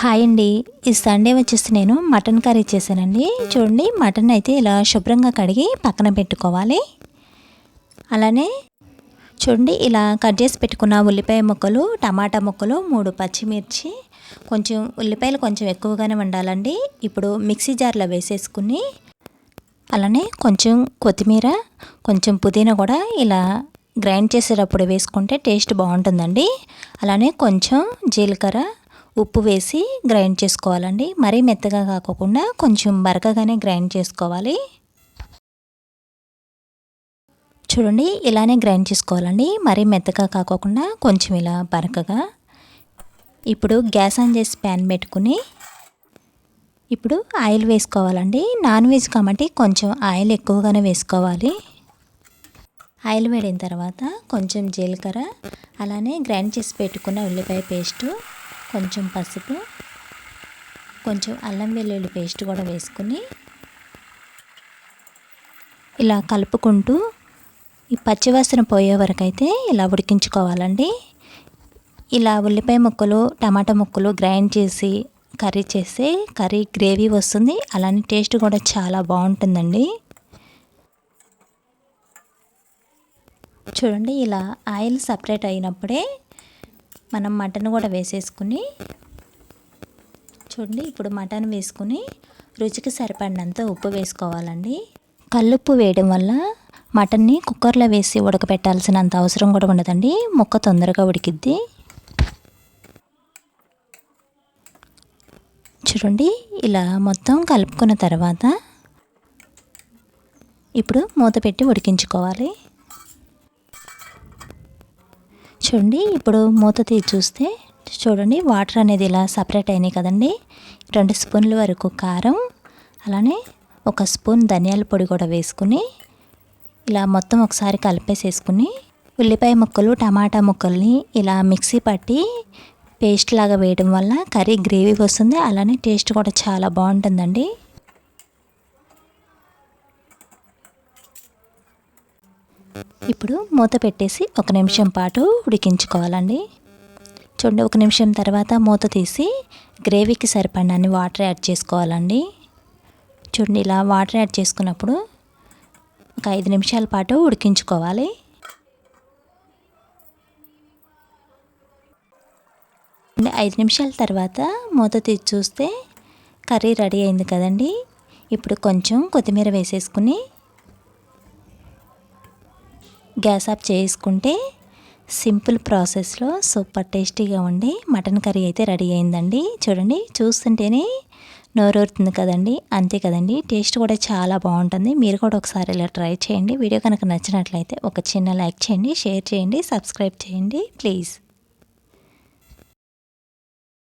Hi అండి. ఈ Sunday వచ్చేసి నేను మటన్ కర్రీ చేశానండి. చూడండి మటన్ అయితే ఇలా శుభ్రంగా కడిగి పక్కన పెట్టుకోవాలి. అలానే చూడండి ఇలా కట్ చేసి పెట్టుకున్న ఉల్లిపాయ ముక్కలు టమాటా ముక్కలు మూడు పచ్చిమిర్చి కొంచెం ఉల్లిపాయలు కొంచెం ఎక్కువగానే ఉండాలండి ఇప్పుడు మిక్సీ జార్లో వేసేసుకుని అలానే కొంచెం కొత్తిమీర కొంచెం పుదీనా కూడా ఇలా గ్రైండ్ చేసేటప్పుడు వేసుకుంటే టేస్ట్ బాగుంటుందండి. అలానే కొంచెం జీలకర్ర ఉప్పు వేసి గ్రైండ్ చేసుకోవాలండి. మరీ మెత్తగా కాకోకుండా కొంచెం బరకగానే గ్రైండ్ చేసుకోవాలి. చూడండి ఇలానే గ్రైండ్ చేసుకోవాలండి. మరీ మెత్తగా కాకోకుండా కొంచెం ఇలా బరకగా. ఇప్పుడు గ్యాస్ ఆన్ చేసి ప్యాన్ పెట్టుకుని ఇప్పుడు ఆయిల్ వేసుకోవాలండి. నాన్ వెజ్ కాబట్టి కొంచెం ఆయిల్ ఎక్కువగానే వేసుకోవాలి. ఆయిల్ వేడిన తర్వాత కొంచెం జీలకర్ర అలానే గ్రైండ్ చేసి పెట్టుకున్న ఉల్లిపాయ పేస్టు కొంచెం పసుపు కొంచెం అల్లం వెల్లుల్లి పేస్ట్ కూడా వేసుకుని ఇలా కలుపుకుంటూ ఈ పచ్చివాసన పోయే వరకు అయితే ఇలా ఉడికించుకోవాలండి. ఇలా ఉల్లిపాయ ముక్కలు టమాటా ముక్కలు గ్రైండ్ చేసి కర్రీ చేస్తే కర్రీ గ్రేవీ వస్తుంది. అలానే టేస్ట్ కూడా చాలా బాగుంటుందండి. చూడండి ఇలా ఆయిల్ సపరేట్ అయినప్పుడే మనం మటన్ కూడా వేసేసుకుని చూడండి ఇప్పుడు మటన్ వేసుకుని రుచికి సరిపడినంత ఉప్పు వేసుకోవాలండి. కల్లుప్పు వేయడం వల్ల మటన్ని కుక్కర్లో వేసి ఉడకపెట్టాల్సినంత అవసరం కూడా ఉండదండి. ముక్క తొందరగా ఉడికిద్ది. చూడండి ఇలా మొత్తం కలుపుకున్న తర్వాత ఇప్పుడు మూత పెట్టి ఉడికించుకోవాలి. చూడండి. ఇప్పుడు మూత తీసి చూస్తే చూడండి వాటర్ అనేది ఇలా సపరేట్ అయినాయి కదండి. రెండు స్పూన్ల వరకు కారం అలానే ఒక స్పూన్ ధనియాల పొడి కూడా వేసుకుని ఇలా మొత్తం ఒకసారి కలిపేసేసుకుని ఉల్లిపాయ ముక్కలు టమాటా ముక్కల్ని ఇలా మిక్సీ పట్టి పేస్ట్ లాగా వేయడం వల్ల కర్రీ గ్రేవీ వస్తుంది. అలానే టేస్ట్ కూడా చాలా బాగుంటుందండి. ఇప్పుడు మూత పెట్టేసి ఒక నిమిషం పాటు ఉడికించుకోవాలండి. చూడండి ఒక నిమిషం తర్వాత మూత తీసి గ్రేవీకి సరిపడినన్ని వాటర్ యాడ్ చేసుకోవాలండి. చూడండి ఇలా వాటర్ యాడ్ చేసుకున్నప్పుడు ఒక ఐదు నిమిషాల పాటు ఉడికించుకోవాలి. ఐదు నిమిషాల తర్వాత మూత తీసి చూస్తే కర్రీ రెడీ అయింది కదండి. ఇప్పుడు కొంచెం కొత్తిమీర వేసేసుకుని గ్యాస్ ఆఫ్ చేసుకుంటే సింపుల్ ప్రాసెస్లో సూపర్ టేస్టీగా ఉండి మటన్ కర్రీ అయితే రెడీ అయిందండి. చూడండి చూస్తుంటేనే నోరూరుతుంది కదండి. అంతే కదండి. టేస్ట్ కూడా చాలా బాగుంటుంది. మీరు కూడా ఒకసారి ఇలా ట్రై చేయండి. వీడియో కనుక నచ్చినట్లయితే ఒక చిన్న లైక్ చేయండి షేర్ చేయండి సబ్స్క్రైబ్ చేయండి ప్లీజ్.